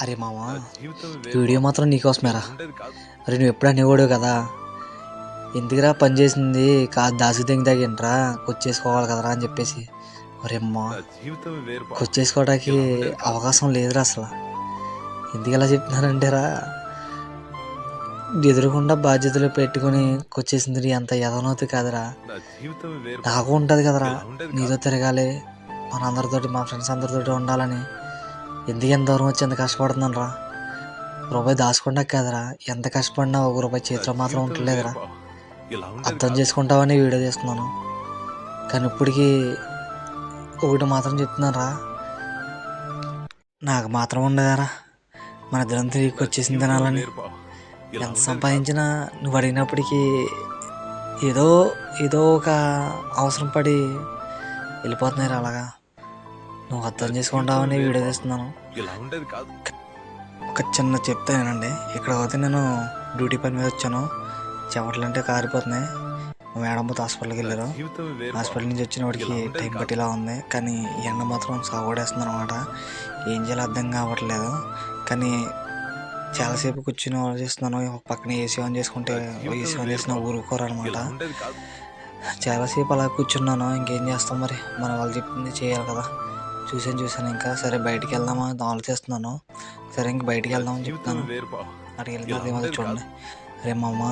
అరే మామ వీడియో మాత్రం నీకోసమేరా. అరే నువ్వు ఎప్పుడు అనేవాడు కదా? ఎందుకురా పని చేసింది? కాదు దాసి తెంగి తగింట్రా కొచ్చేసుకోవాలి కదరా అని చెప్పేసి. ఒరే అమ్మా కొచ్చేసుకోవడానికి అవకాశం లేదురా అసలు. ఎందుకు ఇలా చెప్తున్నానంటేరా ఎదురుకుండా బాధ్యతలు పెట్టుకొని కొచ్చేసింది అంత ఎదనవుతుంది కాదురా. నాకు ఉంటుంది కదరా. నీతో తిరగాలి. మన అందరితోటి మా ఫ్రెండ్స్ అందరితోటి ఉండాలని. ఎందుకు ఎంత దూరం వచ్చి ఎంత కష్టపడుతున్నాను రా? రూపాయి దాచుకుండా కదరా. ఎంత కష్టపడినా ఒక రూపాయి చేతిలో మాత్రం ఉండలేదురా. అర్థం చేసుకుంటావని వీడియో చేస్తున్నాను కానీ ఇప్పటికీ ఒకటి మాత్రం చెప్తున్నాను రా నాకు మాత్రం ఉండదారా. మన ఇద్దరం తిరిగి వచ్చేసింది తినాలని ఎంత సంపాదించినా నువ్వు అడిగినప్పటికీ ఏదో ఏదో ఒక అవసరం పడి వెళ్ళిపోతున్నారు అలాగా. నువ్వు అర్థం చేసుకుంటావని వీడియో తీస్తున్నాను. ఇలా ఉండేది కాదు. ఒక చిన్న చెప్తానండి ఇక్కడ పోతే నేను డ్యూటీ పని మీద వచ్చాను. చెమటలు అంటే కారిపోతున్నాయి. మా మేడంతో హాస్పిటల్కి వెళ్ళారు. హాస్పిటల్ నుంచి వచ్చిన వాడికి టైం పట్టిలా ఉంది. కానీ ఎండ మాత్రం సాగొడేస్తుంది అనమాట ఏం చేయాలో అర్థం కావట్లేదు. కానీ చాలాసేపు కూర్చుని ఆలోచిస్తున్నాను. ఒక పక్కన ఏసీ ఆన్ చేసుకుంటే ఏసీ ఆన్ చేసిన ఊరుకోరనమాట చాలాసేపు అలా కూర్చున్నాను. ఇంకేం చేస్తాం మరి? మన వాళ్ళు చెప్పింది చేయాలి కదా. చూసాను చూసాను ఇంకా సరే బయటికి వెళ్దామా? అని ఆలోచిస్తున్నాను సరే ఇంక బయటికి వెళ్దామని చెప్తాను. అక్కడికి చూడండి. అరే మామ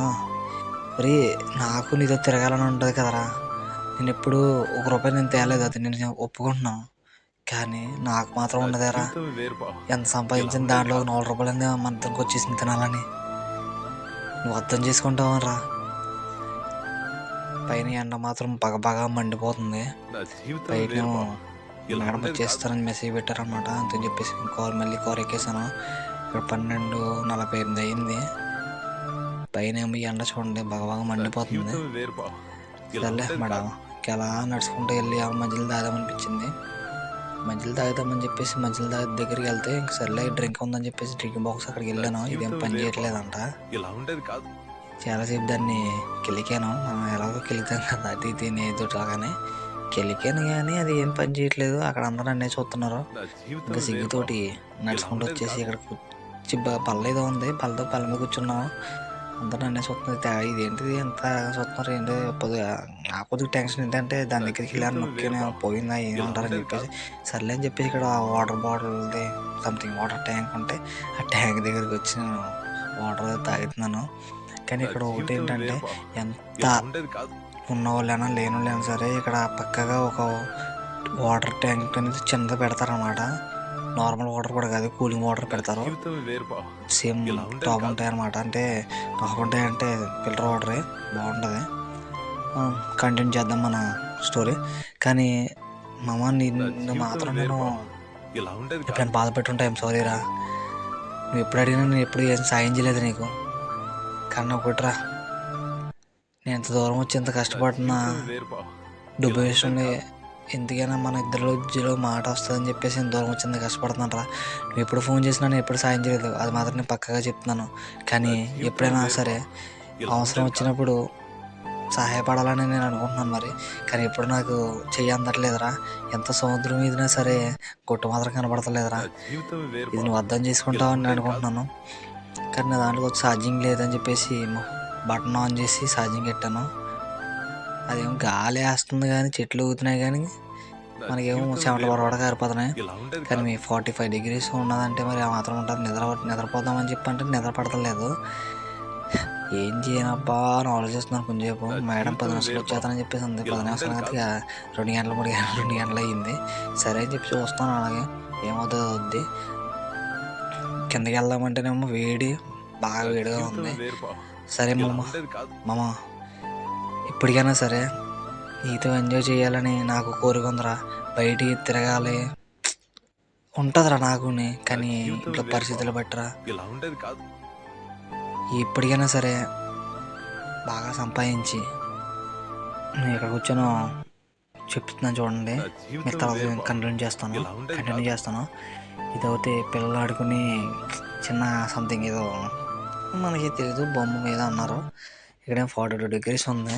మరి నాకు నీతో తిరగాలని ఉంటుంది కదరా. నేను ఎప్పుడు ఒక రూపాయి నేను తేలేదు అది నేను ఒప్పుకుంటున్నాను కానీ నాకు మాత్రం ఉండదేరా. ఎంత సంపాదించిన దాంట్లో ఒక నాలుగు రూపాయలు మన ఇద్దరికి వచ్చేసింది తినాలని. నువ్వు అర్థం చేసుకుంటావరా? పైన ఎండ మాత్రం పగపగా మండిపోతుంది. నా మేడం వచ్చేస్తారని మెసేజ్ పెట్టారనమాట అంతని చెప్పేసి కార్ మళ్ళీ కార్ ఎక్కేసాను ఇక్కడ పన్నెండు నలభై ఎనిమిది అయింది. పైన ఏమో ఎండ చూడండి బాగా బాగా మండిపోతుంది. సర్లే మేడం. అలా నడుచుకుంటూ వెళ్ళి ఆ మధ్యలో తాగుదామనిపించింది. మధ్యలో తాగుదామని చెప్పేసి మధ్యలో తాగే దగ్గరికి వెళ్తే ఇంక సర్లే డ్రింక్ ఉందని చెప్పేసి డ్రింక్ బాక్స్ అక్కడికి వెళ్ళాను. ఇదేం పని చేయట్లేదంట. ఇలా ఉండేది కాదు. చాలాసేపు దాన్ని కెలికాను. మనం ఎలాగో కెలుతాం కదా అది తిని ఎదుటాగానే కెలికాను కానీ అది ఏం పని చేయట్లేదు. అక్కడ అందరూ అన్నీ చూస్తున్నారు. నా ఇంకా సిగ్గుతోటి నడుచుకుంటూ వచ్చేసి ఇక్కడ కూర్చి పల్ల ఏదో ఉంది. పల్లతో పల్ల మీద కూర్చున్నాం అందరూ అన్నీ చూస్తున్నారు. ఇదేంటిది? ఎంత చూస్తున్నారు? ఏంటి? నాకు కొద్దిగా టెన్షన్ ఏంటంటే దాని దగ్గరికి వెళ్ళాను నొక్కిన పోయిందా ఏమంటారని చెప్పేసి సర్లే అని చెప్పేసి ఇక్కడ వాటర్ బాటిల్ది సంథింగ్ వాటర్ ట్యాంక్ ఉంటే ఆ ట్యాంక్ దగ్గరికి వచ్చి నేను వాటర్ తాగుతున్నాను. కానీ ఇక్కడ నా ఒకటి ఏంటంటే. ఎంత ఇలా ఉండేది కాదు ఉన్న వాళ్ళైనా లేని వాళ్ళైనా సరే ఇక్కడ పక్కగా ఒక వాటర్ ట్యాంక్ అనేది చిన్నది పెడతారనమాట నార్మల్ వాటర్ కూడా కాదు కూలింగ్ వాటర్ పెడతారు. Same top. ఉంటాయి అనమాట అంటే టాప్ ఉంటాయి అంటే ఫిల్టర్ వాటరే బాగుంటుంది. కంటిన్యూ చేద్దాం మన స్టోరీ. కానీ మామ నా నిన్ను మాత్రం నేను ఎప్పుడైనా బాధ పెట్టుంటా ఏం సారీరా నువ్వు ఎప్పుడు అడిగినా నేను ఎప్పుడు ఏం సాయం చేయలేదు నీకు. కానీ ఒకటిరా. నేను ఎంత దూరం వచ్చి ఎంత కష్టపడుతున్నా? డబ్బు విషయంలో ఎందుకైనా మన ఇద్దరిలో మధ్యలో మాట వస్తుందని చెప్పేసి నేను దూరం వచ్చింది కష్టపడుతున్నాను రా నువ్వు ఎప్పుడు ఫోన్ చేసినా నేను ఎప్పుడు సాయం చేయలేదు. అది మాత్రం నేను పక్కగా చెప్తున్నాను. కానీ ఎప్పుడైనా సరే అవసరం వచ్చినప్పుడు సహాయపడాలని నేను అనుకుంటున్నాను మరి. కానీ ఎప్పుడు నాకు చెయ్యి అందట్లేదురా. ఎంత సముద్రం మీదనా సరే గుట్టు మాత్రం కనబడతలేదురా. ఇది నువ్వు అర్థం చేసుకుంటావని నేను అనుకుంటున్నాను. కానీ నా దాంట్లో ఛార్జింగ్ లేదని చెప్పేసి బటన్ ఆన్ చేసి ఛార్జింగ్ పెట్టాను. అదేమో గాలి వేస్తుంది కానీ చెట్లు ఊగుతున్నాయి కానీ మనకేమో చెమటలు. పడవడ కారిపోతున్నాయి కానీ. మీ ఫార్టీ ఫైవ్ డిగ్రీస్ ఉన్నదంటే మరి ఆ మాత్రం ఉంటుంది. నిద్ర నిద్రపోదామని చెప్పి అంటే నిద్ర పడతలేదు. ఏం చేయనబ్బా అని ఆలోచిస్తున్నాను కొంచెంసేపు. మేడం పది నిమిషాలు వచ్చేస్తానని చెప్పేసి ఉంది. ఇలా పది నిమిషాలు కాదు రెండు గంటలు మూడు గంటలు రెండు గంటలు అయ్యింది. సరే అని చెప్పి చూస్తాను అలాగే. ఏమవుతుందో వద్ది కిందకి వెళ్దామంటేనేమో వేడి బాగా వేడిగా ఉంది. సరే ఇలా మమ్మ మామ ఇప్పటికైనా సరే నీతో ఎంజాయ్ చేయాలని నాకు కోరిక ఉందిరా. బయటికి తిరగాలి. ఉంటుందిరా నాకుని కానీ ఇంట్లో పరిస్థితులు బట్టిరా. ఇలా ఉండేది కాదు. ఇప్పటికైనా సరే బాగా సంపాదించి నేను ఇక్కడ కూర్చొని చెప్తున్నాను చూడండి. జీవితం తర్వాత. కంటిన్యూ చేస్తాను. కంటిన్యూ. చేస్తాను. ఇదైతే పిల్లలు ఆడుకుని చిన్న సంథింగ్ ఏదో మనకి తెలియదు బొమ్మ మీద అన్నారు. ఇక్కడేం ఫార్టీ టూ డిగ్రీస్ ఉంది.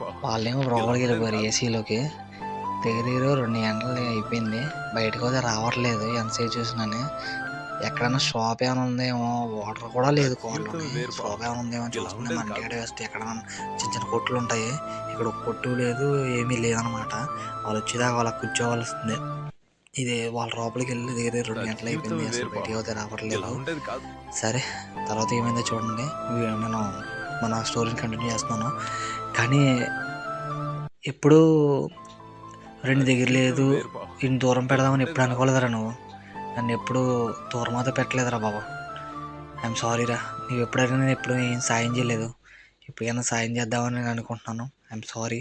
బావ. వాళ్ళేమో లోపలికి వెళ్ళిపోయారు ఏసీలోకి దగ్గర దగ్గర రెండు గంటలు అయిపోయింది. బయటకు అయితే రావట్లేదు ఎంతసేపు చూసినాను. ఎక్కడైనా షాప్ ఏమైనా ఉందేమో వాటర్ కూడా లేదు బావ. షాప్ ఏమైనా ఉందేమో చూసుకున్నాం ఉండేది మంటిగడ వేస్తే ఎక్కడైనా చిన్న చిన్న కొట్లు ఉంటాయి. ఇక్కడ ఒక కొట్టు లేదు ఏమీ లేదనమాట వాళ్ళు వచ్చేదాకా వాళ్ళ కూర్చోవలసిందే. ఇది వాళ్ళ లోపలికి వెళ్ళి దగ్గర రెండు గంటలు అయిపోయింది అసలు బయటకు అయితే రావట్లేదు. సరే తర్వాత ఏమైందో చూడండి. నేను మన స్టోరీని కంటిన్యూ చేస్తున్నాను. కానీ ఎప్పుడు రెండు దగ్గర లేదు. ఇన్ని దూరం పెడదామని ఎప్పుడు అనుకోలేదురా నువ్వు. నన్ను ఎప్పుడు దూరం అయితే పెట్టలేదురా బాబు. ఐఎమ్ సారీ రా. నువ్వు ఎప్పుడైనా నేను ఎప్పుడు ఏం సాయం చేయలేదు. ఇప్పుడైనా సాయం చేద్దామని నేను అనుకుంటున్నాను. I'm sorry